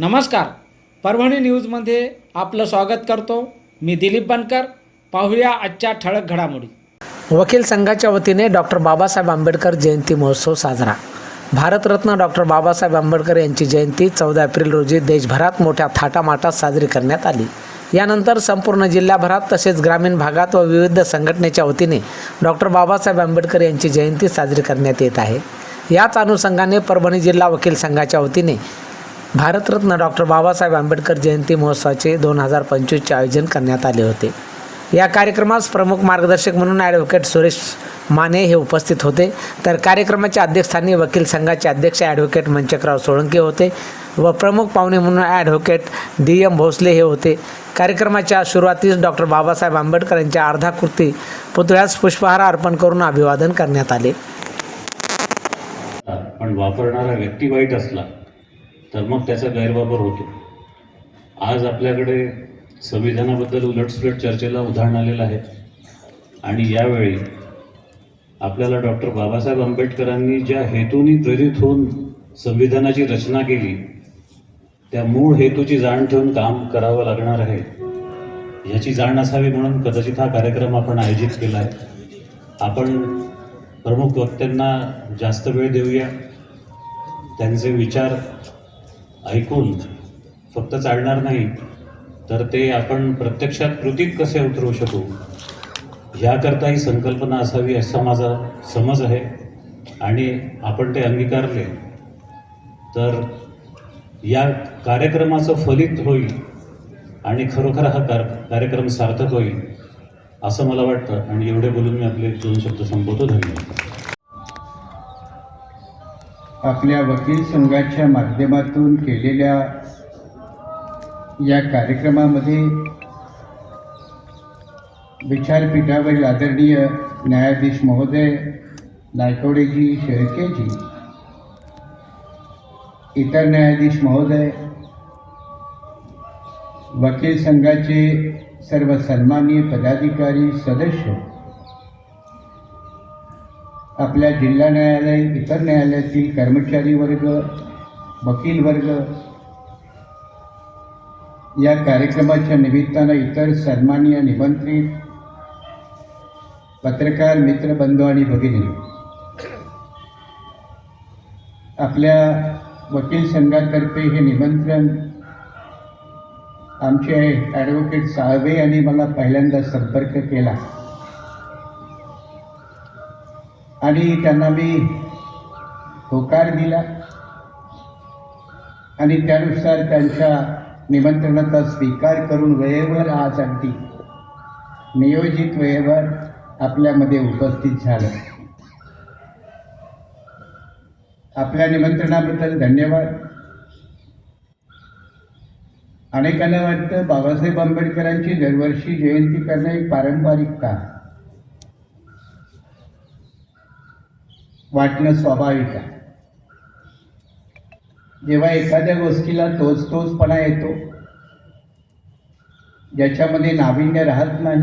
नमस्कार. परभणी न्यूजमध्ये आपलं स्वागत करतो. मी दिलीप बनकर. पाहूया आजच्या ठळक घडामोडी. वकील संघाच्या वतीने डॉक्टर बाबासाहेब आंबेडकर जयंती महोत्सव साजरा. भारतरत्न डॉक्टर बाबासाहेब आंबेडकर यांची जयंती चौदा एप्रिल रोजी देशभरात मोठ्या थाटामाटात साजरी करण्यात आली. यानंतर संपूर्ण जिल्ह्याभरात तसेच ग्रामीण भागात व विविध संघटनेच्या वतीने डॉक्टर बाबासाहेब आंबेडकर यांची जयंती साजरी करण्यात येत आहे. याच अनुषंगाने परभणी जिल्हा वकील संघाच्या वतीने भारतरत्न डॉक्टर बाबासाहेब आंबेडकर जयंती महोत्सवाचे दोन हजार पंचवीसचे आयोजन करण्यात आले होते. या कार्यक्रमास प्रमुख मार्गदर्शक म्हणून ॲडव्होकेट सुरेश माने हे उपस्थित होते. तर कार्यक्रमाच्या अध्यक्षस्थानी वकील संघाचे अध्यक्ष ॲडव्होकेट मंचकराव सोळंके होते व प्रमुख पाहुणे म्हणून ॲडव्होकेट डी एम भोसले हे होते. कार्यक्रमाच्या सुरुवातीस डॉक्टर बाबासाहेब आंबेडकर यांच्या अर्धाकृती पुतळ्यास पुष्पहार अर्पण करून अभिवादन करण्यात आले. पण वापरणारा व्यक्ती वाईट असला तर मग त्याचा गैरवापर होतो. आज आपल्याकडे संविधानाबद्दल उलटसुलट चर्चेला उदाहरण आलेलं आहे. आणि यावेळी आपल्याला डॉक्टर बाबासाहेब आंबेडकरांनी ज्या हेतूने प्रेरित होऊन संविधानाची रचना केली त्या मूळ हेतूची जाण ठेवून काम करावं लागणार आहे. याची जाण असावी म्हणून कदाचित हा कार्यक्रम आपण आयोजित केला आहे. आपण प्रमुख वक्त्यांना जास्त वेळ देऊया. त्यांचे विचार ऐकून फक्त चालणार नाही तर ते आपण प्रत्यक्षात कृतीत कसे उतरवू शकू? ह्याकरता ही संकल्पना असावी असा माझा समज आहे आणि आपण ते अंगीकारले. तर या कार्यक्रमाचं फलित होईल आणि खरोखर हा कार कार्यक्रम सार्थक होईल असं मला वाटतं. आणि एवढे बोलून मी आपले दोन शब्द संपवतो. धन्यवाद. आपल्या वकील संघाच्या माध्यमातून केलेल्या या कार्यक्रमामध्ये विचारपीठावरील आदरणीय न्यायाधीश महोदय नायकवडेजी शेळकेजी इतर न्यायाधीश महोदय वकील संघाचे सर्व सन्माननीय पदाधिकारी सदस्य आपल्या जिल्हा न्यायालय इतर न्यायालयातील कर्मचारी वर्ग वकील वर्ग या कार्यक्रमाच्या निमित्तानं इतर सन्माननीय निमंत्रित पत्रकार मित्र बंधू आणि भगिनी आपल्या वकील संघातर्फे हे निमंत्रण आमचे ॲडव्होकेट साळवे यांनी मला पहिल्यांदा संपर्क केला. आणि त्यांना मी होकार दिला. आणि त्यानुसार त्यांच्या निमंत्रणाचा स्वीकार करून वेळेवर आज अगदी नियोजित वेळेवर आपल्यामध्ये उपस्थित झालं. आपल्या निमंत्रणाबद्दल धन्यवाद. अनेकांना वाटतं बाबासाहेब आंबेडकरांची दरवर्षी जयंती करणं एक पारंपरिक काम. वाटणं स्वाभाविक आहे. जेव्हा एखाद्या गोष्टीला तोच तोचपणा येतो ज्याच्यामध्ये नाविन्य राहत नाही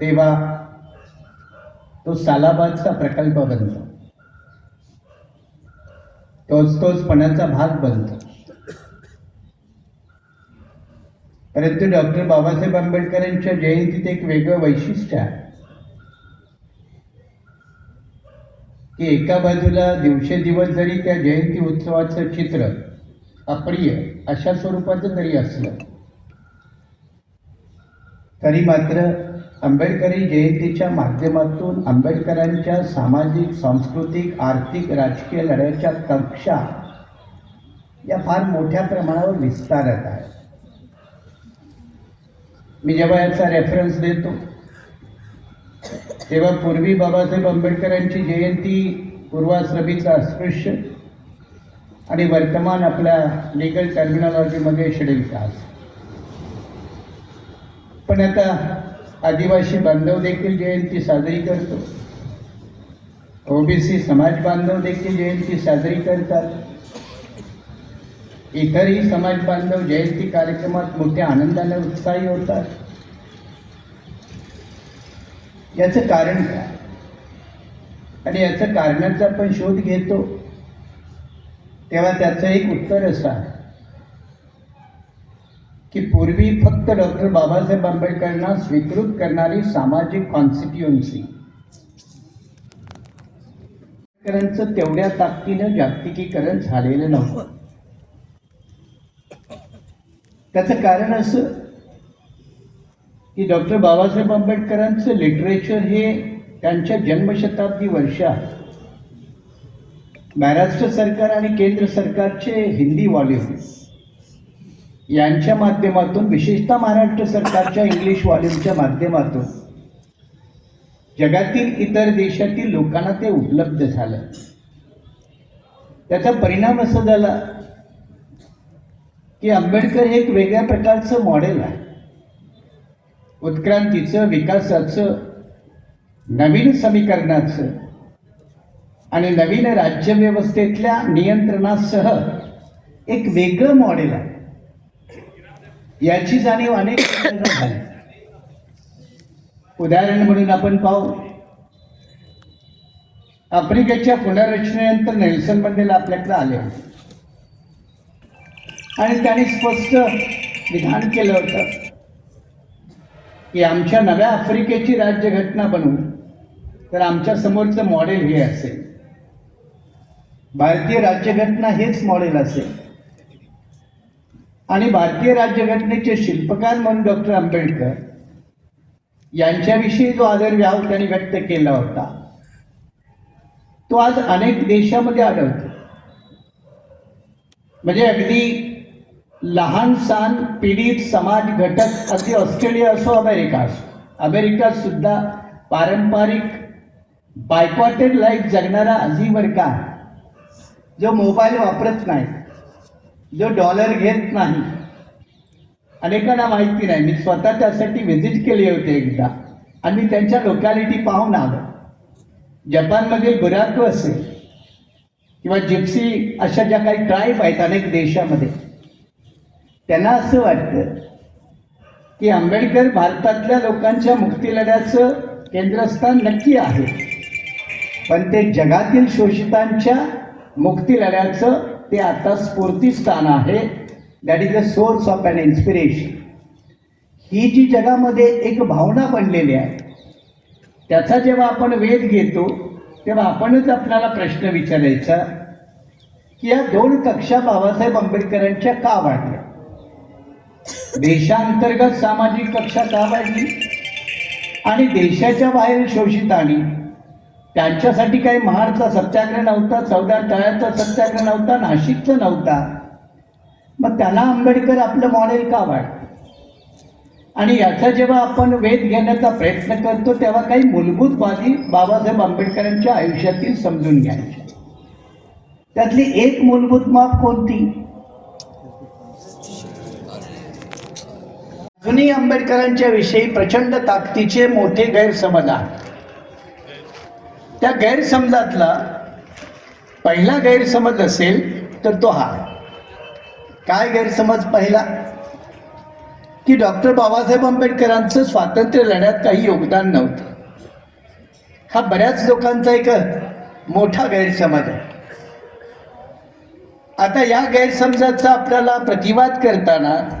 तेव्हा तो सालाबादचा प्रकल्प बनतो. तोच तोचपणाचा भाग बनतो. परंतु डॉक्टर बाबासाहेब आंबेडकरांच्या जयंतीत एक वेगळं वैशिष्ट्य आहे. की एका बाजूला दिवसेदिवस जरी त्या जयंती उत्सवाचं चित्र अप्रिय अशा स्वरूपाचं जरी असलं तरी मात्र आंबेडकरी जयंतीच्या माध्यमातून आंबेडकरांच्या सामाजिक सांस्कृतिक आर्थिक राजकीय लढ्याच्या कक्षा या फार मोठ्या प्रमाणावर विस्तारत आहेत मी जेव्हा याचा रेफरन्स देतो तेव्हा पूर्वी बाबासाहेब आंबेडकरांची जयंती पूर्वाश्रमीचा अस्पृश्य आणि वर्तमान आपल्या लिगल टर्मिनॉलॉजीमध्ये शेड्यूल कास्ट पण आता आदिवासी बांधव देखील जयंती साजरी करतो. ओबीसी समाज बांधव देखील जयंती साजरी करतात. इतरही समाज बांधव जयंती कार्यक्रमात मोठ्या आनंदाने उत्साही होतात. याचं कारण काय? आणि याचं कारणाचा आपण शोध घेतो. तेव्हा त्याचं एक उत्तर असं आहे. की पूर्वी फक्त डॉक्टर बाबासाहेब आंबेडकरांना स्वीकृत करणारी सामाजिक कॉन्स्टिट्युएन्सी आंबेडकरांचं तेवढ्या ताकदीनं जागतिकीकरण झालेलं नव्हतं. त्याचं कारण असं की डॉक्टर बाबासाहेब आंबेडकरांचं लिटरेचर हे त्यांच्या जन्मशताब्दी वर्षात महाराष्ट्र सरकार आणि केंद्र सरकारचे हिंदी वॉल्यूम यांच्या माध्यमातून विशेषतः महाराष्ट्र सरकारच्या इंग्लिश वॉल्यूमच्या माध्यमातून जगातील इतर देशातील लोकांना ते उपलब्ध झालं. त्याचा परिणाम असा झाला की आंबेडकर हे एक वेगळ्या प्रकारचं मॉडेल आहे. उत्क्रांतीचं विकासाचं नवीन समीकरणाचं आणि नवीन राज्यव्यवस्थेतल्या नियंत्रणासह एक वेगळं मॉडेल आहे. याची जाणीव अनेक झाली. उदाहरण म्हणून आपण पाहू. आफ्रिकेच्या पुनर्रचनेनंतर नेल्सन मंडेला आपल्याकडे आले होते. आणि त्यांनी स्पष्ट विधान केलं होतं. की आमच्या नव्या आफ्रिकेची राज्यघटना बनवू. तर आमच्या समोरचं मॉडेल हे असेल. भारतीय राज्यघटना हेच मॉडेल असेल. आणि भारतीय राज्यघटनेचे शिल्पकार म्हणून डॉक्टर आंबेडकर यांच्याविषयी जो आदरव्याव त्यांनी व्यक्त केला होता तो आज अनेक देशामध्ये आढळतो. म्हणजे अगदी लहान सहान पीडित समाज घटक अगदी ऑस्ट्रेलिया असो अमेरिका असो. अमेरिकात सुद्धा पारंपरिक बायकॉटेड लाईफ जगणारा अजीम वर्ग आहे जो मोबाईल वापरत नाही जो डॉलर घेत नाही. अनेकांना माहिती नाही. मी स्वतः त्यासाठी व्हिजिट केली होती एकदा. आणि मी त्यांच्या लोकॅलिटी पाहून आलो. जपानमध्ये बुराको असेल. किंवा जिप्सी अशा ज्या काही ट्राईब आहेत अनेक देशामध्ये. त्यांना असं वाटतं की आंबेडकर भारतातल्या लोकांच्या मुक्तीलढ्याचं केंद्रस्थान नक्की आहे. पण ते जगातील शोषितांच्या मुक्तीलढ्याचं ते आता स्फूर्तीस्थान आहे. That is the source of an inspiration ही जी जगामध्ये एक भावना बनलेली आहे त्याचा जेव्हा आपण वेध घेतो तेव्हा आपणच आपल्याला प्रश्न विचारायचा की या दोन कक्षा बाबासाहेब आंबेडकरांच्या का वाढल्या? देशांतर्गत सामाजिक कक्षा का आणि देशाच्या बाहेर शोषितांनी त्यांच्यासाठी काही महाडचा सत्याग्रह नव्हता चौदा तळ्याचा सत्याग्रह नव्हता नाशिकचा नव्हता. मग त्याला आंबेडकर आपलं मॉडेल का वाट आणि याचा जेव्हा आपण वेध घेण्याचा प्रयत्न करतो तेव्हा काही मूलभूत बाबी बाबासाहेब आंबेडकरांच्या आयुष्यातील समजून घ्यायच्या त्यातली एक मूलभूत माप कोणती? अजूनही आंबेडकरांच्या विषयी प्रचंड ताकदीचे मोठे गैरसमज आहेत? त्या गैरसमजातला पहिला गैरसमज असेल तर तो हा. काय गैरसमज पहिला? की डॉक्टर बाबासाहेब आंबेडकरांचं स्वातंत्र्य लढ्यात काही योगदान नव्हतं. हा बऱ्याच लोकांचा एक मोठा गैरसमज आहे. आता या गैरसमजाचा आपल्याला प्रतिवाद करताना